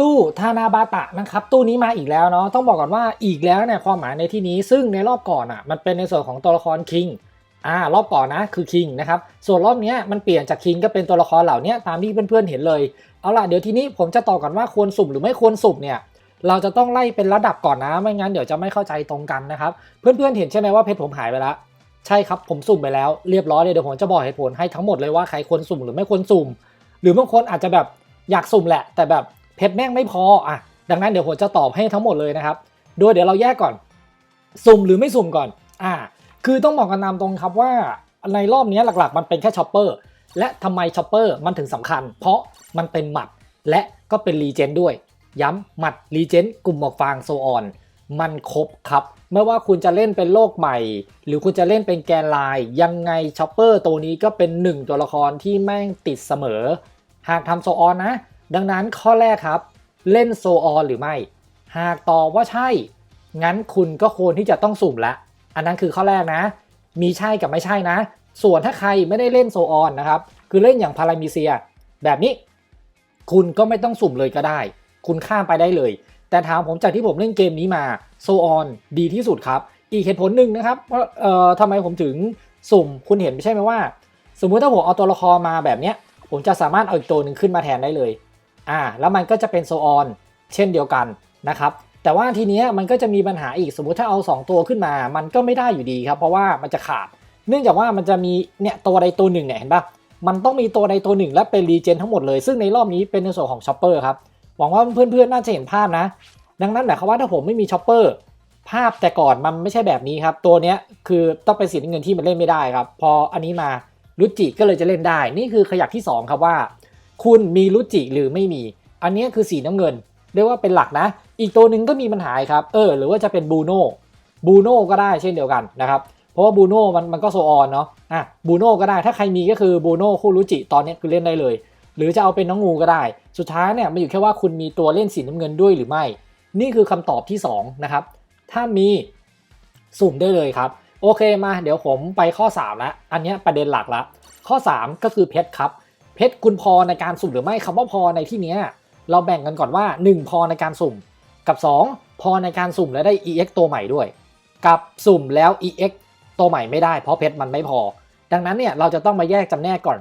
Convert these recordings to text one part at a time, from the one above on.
ตู้ทานาบาตะนะครับตู้นี้มาอีกแล้วเนาะต้องบอกก่อนว่าอีกแล้วเนี่ยความหมายในที่นี้ซึ่งในรอบก่อนอะมันเป็นในส่วนของตัวละครคิงอ่ารอบก่อนนะคือคิงนะครับส่วนรอบเนี้ยมันเปลี่ยนจากคิงก็เป็นตัวละครเหล่านี้ตามที่เพื่อนๆเห็นเลยเอาล่ะเดี๋ยวทีนี้ผมจะต่อก่อนว่าควรสุ่มหรือไม่ควรสุ่มเนี่ยเราจะต้องไล่เป็นระดับก่อนนะไม่งั้นเดี๋ยวจะไม่เข้าใจตรงกันนะครับเพื่อนๆเห็นใช่ไหมว่าเพชรผมหายไปแล้วใช่ครับผมสุ่มไปแล้วเรียบร้อยเลยเดี๋ยวผมจะบอกเหตุผลให้ทั้งหมดเลยว่าใครควรสุ่มหรือไม่ควรสุ่ม หรือบางคนอาจจะแบบอยากสุ่มแหละ แต่แบบ เพชรแม่งไม่พออะดังนั้นเดี๋ยวผมจะตอบให้ทั้งหมดเลยนะครับ โดยเดี๋ยวเราแยกก่อน สุ่มหรือไม่สุ่มก่อนอ่าคือต้องบอกกันตามตรงครับว่าในรอบนี้หลักๆ มันเป็นแค่ช็อปเปอร์และทำไมช็อปเปอร์มันถึงสำคัญ เพราะมันเป็นหมัดและก็เป็นรีเจนด้วย ย้ำหมัดรีเจนกลุ่มหมอกฟางโซออนมันครบครับไม่ว่าคุณจะเล่นเป็นโลกใหม่ หรือคุณจะเล่นเป็นแกนลน์ยังไงช็อปเปอร์ตัวนี้ก็เป็นหนึ่งตัวละครที่แม่งติดเสมอ หากทำโซออนนะ ดังนั้นข้อแรกครับ เล่นโซออนหรือไม่ หากตอบว่าใช่ งั้นคุณก็ควรที่จะต้องสุ่มละ อันนั้นคือข้อแรกนะ มีใช่กับไม่ใช่นะ ส่วนถ้าใครไม่ได้เล่นโซออนนะครับ คือเล่นอย่างพารามิเซีย แบบนี้ คุณก็ไม่ต้องสุ่มเลยก็ได้ คุณข้ามไปได้เลย แต่ถามผมจากที่ผมเล่นเกมนี้มาโซออนดีที่สุดครับ อีกเหตุผลหนึ่งนะครับว่าเอ่อทำไมผมถึงสุ่ม คุณเห็นไม่ใช่ไหมว่า สมมุติถ้าผมเอาตัวละครมาแบบเนี้ยผมจะสามารถเอาอีกตัวหนึ่งขึ้นมาแทนได้เลย อ่าแล้วมันก็จะเป็นโซออนเช่นเดียวกันนะครับแต่ว่าทีเนี้ยมันก็จะมีปัญหาอีกสมมุติถ้าเอา 2 ตัวขึ้นมา มันก็ไม่ได้อยู่ดีครับ เพราะว่ามันจะขาด เนื่องจากว่ามันจะมีเนี่ยตัวใดตัวหนึ่งเนี่ยเห็นปะมันต้องมีตัวใดตัวหนึ่งและเป็นรีเจนทั้งหมดเลยซึ่งในรอบนี้เป็นในส่วนของช็อปเปอร์ครับหวังว่าเพื่อนๆน่าจะเห็นภาพนะ ดังนั้นหมายความว่าถ้าผมไม่มีช็อปเปอร์ภาพแต่ก่อนมันไม่ใช่แบบนี้ครับ ตัวเนี้ยคือต้องเป็นสีน้ำเงินที่มันเล่นไม่ได้ครับ พออันนี้มารุจิก็เลยจะเล่นได้ นี่คือขยักที่สองครับว่า คุณมีรุจิหรือไม่มี อันนี้คือสีน้ำเงิน เรียกว่าเป็นหลักนะ อีกตัวหนึ่งก็มีปัญหาครับ เออ หรือว่าจะเป็นบูโน่บูโน่ก็ได้เช่นเดียวกันนะครับ เพราะว่าบูโน่มันมันก็โซออนเนาะ อะ บูโน่ก็ได้ ถ้าใครมีก็คือบูโน่คู่รุจิตอนนี้คือเล่นได้เลย หรือจะเอาเป็นน้องงูก็ได้ สุดท้ายเนี่ยมันอยู่แค่ว่าคุณมีตัวเล่นสีน้ำเงินด้วยหรือไม่ นี่คือคำตอบที่สองนะครับ ถ้ามีสุ่มได้เลยครับ โอเคมา เดี๋ยวผมไปข้อ3ล้วอันนี้ประเด็นหลักละ ข้อ 3 ก็คือเพชรครับ เพชรคุณพอในการสุ่มหรือไม่คำว่าพอในที่เนี้ยเราแบ่งกันก่อนว่า 1 พอในการสุ่ม กับ 2 พอในการสุ่มแล้วได้ EX ตัวใหม่ด้วย กับสุ่มแล้ว EX ตัวใหม่ไม่ได้เพราะเพชรมันไม่พอ ดังนั้นเนี่ยเราจะต้องมาแยกจำแนกก่อน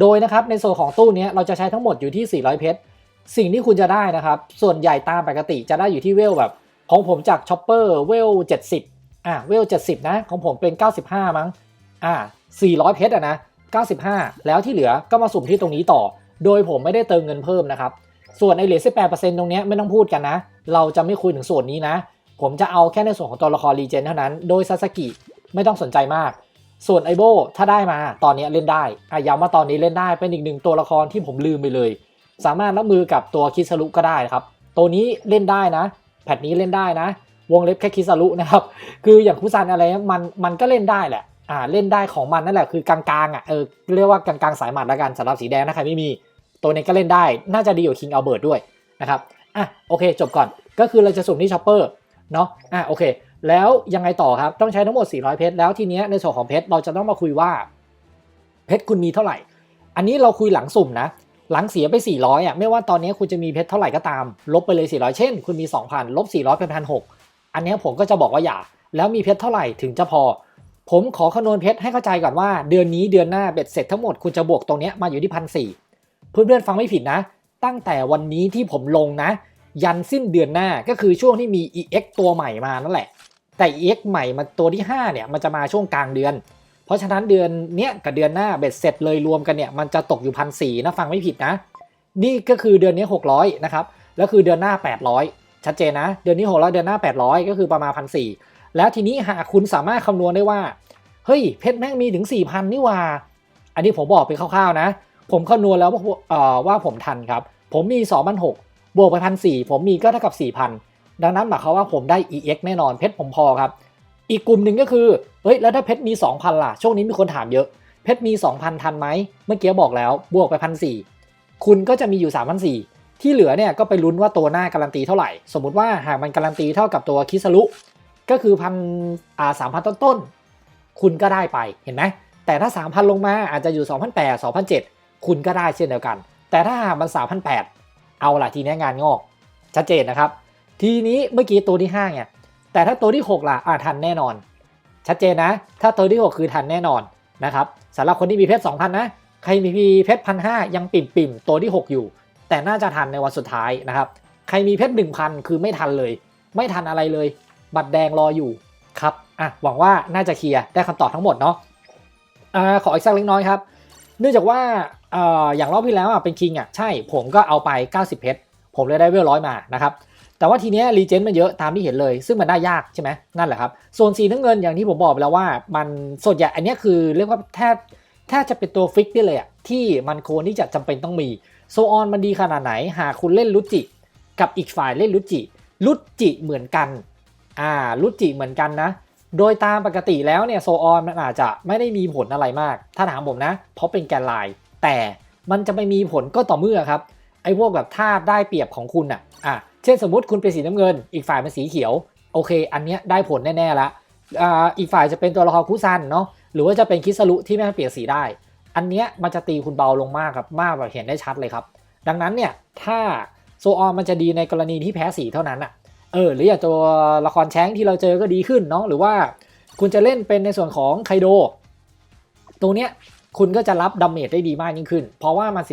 โดยนะครับในส่วนของตู้นี้เราจะใช้ทั้งหมดอยู่ที่ 400 เพชรสิ่งที่คุณจะได้นะครับ ส่วนใหญ่ตามปกติจะได้อยู่ที่เวลแบบ ของผมจากช็อปเปอร์เวล 70 อะเวล 70 นะ ของผมเป็น 95 มั้งอ่า400 เพชรอะนะ 95 แล้วที่เหลือก็มาสุ่มที่ตรงนี้ต่อ โดยผมไม่ได้เติมเงินเพิ่มนะครับ ส่วนไอเหลือ 18%ตรงเนี้ยไม่ต้องพูดกันนะ เราจะไม่คุยถึงส่วนนี้นะ ผมจะเอาแค่ในส่วนของตัวละครรีเจนเท่านั้น โดยซาสกิไม่ต้องสนใจมาก ส่วนไอโบถ้าได้มาตอนนี้เล่นได้อะย้ำว่าตอนนี้เล่นได้เป็นอีกหนึ่งตัวละครที่ผมลืมไปเลย สามารถรับมือกับตัวคิสรุก็ได้ครับ ตัวนี้เล่นได้นะ แพทนี้เล่นได้นะ วงเล็บแค่คิสรุนะครับ คืออย่างคุซันอะไรมันมันก็เล่นได้แหละ อ่าเล่นได้ของมันนั่นแหละคือกลางๆอะเออเรียกว่ากลางๆสายหมัดละกันสำหรับสีแดงนะใครไม่มีตัวนี้ก็เล่นได้น่าจะดีกว่าคิงเอัลเบิร์ตด้วยนะครับอะโอเคจบก่อนก็คือเราจะสุ่มที่ชอปเปอร์เนาะอะโอเค แล้วยังไงต่อครับต้องใช้ทั้งหมด 400 เพชรแล้วทีเนี้ยในส่วนของเพชรเราจะต้องมาคุยว่า เพชรคุณมีเท่าไหร่ อันนี้เราคุยหลังสุ่มนะ หลังเสียไป 400อะไม่ว่าตอนนี้คุณจะมีเพชรเท่าไหร่ก็ตาม ลบไปเลย 400 เช่น คุณมี 2,000ลบ400เป็นพันหอันนี้ผมก็จะบอกว่าอย่า แล้วมีเพชรเท่าไหร่ถึงจะพอ ผมขอคำนวณเพชรให้เข้าใจก่อนว่าเดือนนี้เดือนหน้าเบ็ดเสร็จทั้งหมดคุณจะบวกตรงนี้มาอยู่ที่พันสี่เพื่อนๆฟังไม่ผิดนะ ตั้งแต่วันนี้ที่ผมลงนะ ยันสิ้นเดือนหน้าก็คือช่วงที่มี EX ตัวใหม่มานั่นแหละ แต่ EX ใหม่มาตัวที่5เนี่ยมันจะมาช่วงกลางเดือน เพราะฉะนั้นเดือนเนี้ยกับเดือนหน้าเบ็ดเสร็จเลยรวมกันเนี่ยมันจะตกอยู่พันสี่นะฟังไม่ผิดนะ นี่ก็คือเดือนนี้ 600นะครับแล้วคือเดือนหน้า 800 ชัดเจนนะ เดือนนี้600เดือนหน้า 800 ก็คือประมาณพันสี่ แล้วทีนี้หากคุณสามารถคำนวณได้ว่า เฮ้ยเพชรแม่งมีถึง 4,000 นี่ว่า อันนี้ผมบอกไปคร่าวๆนะ ผมคำนวณแล้วว่าว่าผมทันครับ ผมมี 2,600บวกไปพันสี่ผมมีก็เท่ากับ 4,000 ดังนั้นหมายความว่าผมได้ EX แน่นอนเพชรผมพอครับ อีกกลุ่มหนึ่งก็คือเฮ้ยแล้วถ้าเพชรมี 2,000 ล่ะ ช่วงนี้มีคนถามเยอะ เพชรมี 2,000 ทันไหมเมื่อกี้บอกแล้วบวกไปพันสี่คุณก็จะมีอยู่ 3,400ที่เหลือเนี่ยก็ไปลุ้นว่าตัวหน้าการันตีเท่าไหร่ สมมุติว่าหากมันการันตีเท่ากับตัวคิสรุ ก็คือพันอ่าสามพันต้นๆ คุณก็ได้ไปเห็นไหม แต่ถ้า 3,000 ลงมาอาจจะอยู่ 2,800 2,700คุณก็ได้เช่นเดียวกัน แต่ถ้าหากมัน 3,800 เอาล่ะทีนี้งานงอก ชัดเจนนะครับ ทีนี้เมื่อกี้ตัวที่5เนี่ยแต่ถ้าตัวที่ 6 ล่ะอ่าทันแน่นอน ชัดเจนนะ ถ้าตัวที่ 6 คือทันแน่นอนนะครับสำหรับคนที่มีเพชร2,000 นะ ใครมีเพชรพันห้ายังปิ่มปิ่มๆตัวที่ 6 อยู่ แต่น่าจะทันในวันสุดท้ายนะครับ ใครมีเพชร1,000 คือไม่ทันเลย ไม่ทันอะไรเลย บัตรแดงรออยู่ครับอะหวังว่าน่าจะเคลียร์ได้คำตอบทั้งหมดเนาะอ่าขออีกสักเล็กน้อยครับ เนื่องจากว่าเอ่ออย่างรอบที่แล้วอะเป็นคิงอะใช่ผมก็เอาไป 90 เพชรผมเลยได้เวลร้อยมานะครับแต่ว่าทีเนี้ยรีเจนต์มันเยอะตามที่เห็นเลย ซึ่งมันได้ยากใช่ไหมนั่นแหละครับส่วนสีน้ำเงินอย่างที่ผมบอกไปแล้วว่า มันส่วนใหญ่อันเนี้ยคือเรียกว่าแทบแทบจะเป็นตัวฟิกได้เลยอะที่มันควรที่จะจำเป็นต้องมีโซออนมันดีขนาดไหน หากคุณเล่นลุจิ กับอีกฝ่ายเล่นลุจิลุจิเหมือนกัน อ่าลุจิเหมือนกันนะ โดยตามปกติแล้วเนี่ยโซออนมันอาจจะไม่ได้มีผลอะไรมาก ถ้าถามผมนะ เพราะเป็นแกนไลน์แต่มันจะไปมีผลก็ต่อเมื่อครับไอ้พวกแบบท่าได้เปรียบของคุณอะอะเช่นสมมติคุณเป็นสีน้ำเงิน อีกฝ่ายเป็นสีเขียว โอเค อันเนี้ยได้ผลแน่ๆละอ่าอีกฝ่ายจะเป็นตัวละครคุซันเนาะหรือว่าจะเป็นคิสรุที่ไม่เปลี่ยนสีได้ อันเนี้ยมันจะตีคุณเบาลงมากครับมากแบบเห็นได้ชัดเลยครับ ดังนั้นเนี่ยถ้าโซออนมันจะดีในกรณีที่แพ้สีเท่านั้นอะ เออหรืออย่างตัวละครแช้งที่เราเจอก็ดีขึ้นเนาะหรือว่าคุณจะเล่นเป็นในส่วนของไคโดตัวเนี้ยคุณก็จะรับดาเมจได้ดีมากยิ่งขึ้น เพราะว่ามัน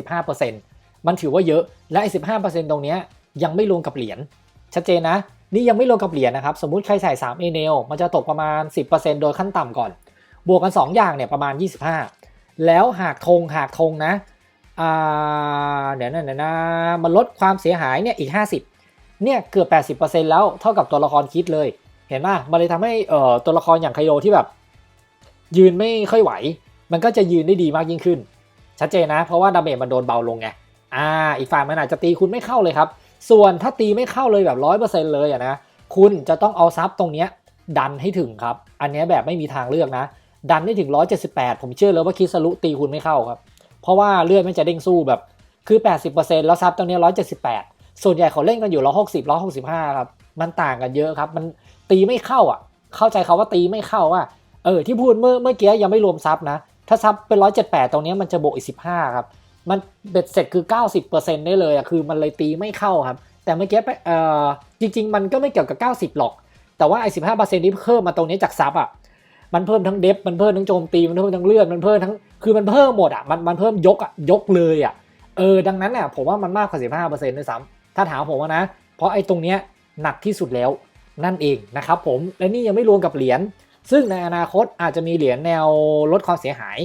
15%มันถือว่าเยอะและไอ้15%ตรงเนี้ยยังไม่รวมกับเหรียญชัดเจนนะ นี่ยังไม่รวมกับเหรียญนะครับ สมมุติใครใส่3 a n a l มันจะตกประมาณ 10%โดยขั้นต่ำก่อน บวกกัน 2 อย่างเนี่ยประมาณ 25 แล้วหากธงหากธงนะอ่าเดี๋ยวนั่นนะนะมันลดความเสียหายเนี่ยอีก 50 เนี่ยเกือบ 80%แล้วเท่ากับตัวละครคิดเลย เห็นป่ะมันเลยทำให้เอ่อตัวละครอย่างไคโดที่แบบ ยืนไม่ค่อยไหว มันก็จะยืนได้ดีมากยิ่งขึ้น ชัดเจนนะ เพราะว่าดาเมจมันโดนเบาลงไงอ่าอีกฝ่ายมันอาจจะตีคุณไม่เข้าเลยครับ ส่วนถ้าตีไม่เข้าเลยแบบร้อยเปอร์เซ็นต์เลยอะนะคุณจะต้องเอาซับตรงเนี้ยดันให้ถึงครับ อันนี้แบบไม่มีทางเลือกนะ ดันให้ถึง 178 ผมเชื่อเลยว่าคิสรุตีคุณไม่เข้าครับ เพราะว่าเลือดไม่จะเด้งสู้แบบคือ 80%แล้วซับตรงนี้ย178 ส่วนใหญ่เขาเล่นกันอยู่160 165ครับ มันต่างกันเยอะครับ มันตีไม่เข้าอะ เข้าใจเขาว่าตีไม่เข้าว่า เออที่พูดเมื่อเมื่อกี้ยังไม่รวมซับนะ ถ้าซับเป็น178ตรงนี้มันจะบวกอีก15ครับ มันเบ็ดเสร็จคือ90%ได้เลยอะ คือมันเลยตีไม่เข้าครับ แต่เมื่อกี้ไปเอ่อจริง ๆ มันก็ไม่เกี่ยวกับ90หรอก แต่ว่าไอ้15%ที่เพิ่มมาตรงนี้จากซับอะ มันเพิ่มทั้งเดฟมันเพิ่มทั้งโจมตี มันเพิ่มทั้งเลือด มันเพิ่มทั้ง คือมันเพิ่มหมดอะ มันมันเพิ่มยกอะ ยกเลยอะ เออ ดังนั้นเนี่ยผมว่ามันมากกว่า15%ด้วยซ้ำ ถ้าถามผมนะ เพราะไอ้ตรงเนี้ยหนักที่สุดแล้วนั่นเองนะครับผมและนี่ยังไม่รวมกับเหรียญซึ่งในอนาคตอาจจะมีเหรียญแนวลดความเสียหาย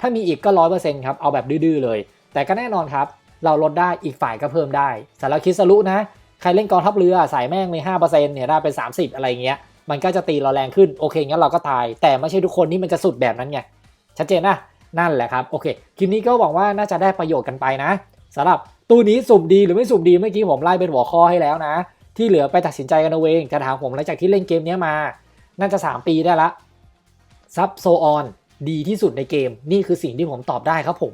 ถ้ามีอีกก็ร้อยเปอร์เซ็นต์ครับเอาแบบดื้อๆเลย แต่ก็แน่นอนครับ เราลดได้อีกฝ่ายก็เพิ่มได้สำหรับคิสรุนะ ใครเล่นกองทัพเรือใส่แม่งในห้าเปอร์เซ็นต์เนี่ยได้เป็นสามสิบอะไรเงี้ยมันก็จะตีเราแรงขึ้นโอเคงั้นเราก็ตาย แต่ไม่ใช่ทุกคนนี่มันจะสุดแบบนั้นไงชัดเจนนะนั่นแหละครับโอเคคลิปนี้ก็หวังว่าน่าจะได้ประโยชน์กันไปนะ สำหรับตู้นี้สุ่มดีหรือไม่สุ่มดีเมื่อกี้ผมไล่เป็นหัวข้อให้แล้วนะ ที่เหลือไปตัดสินใจกันเอาเองจะถามผมหลังจากที่เล่นเกมนี้มา น่าจะ 3 ปีได้ละซับโซออนดีที่สุดในเกม นี่คือสิ่งที่ผมตอบได้ครับผม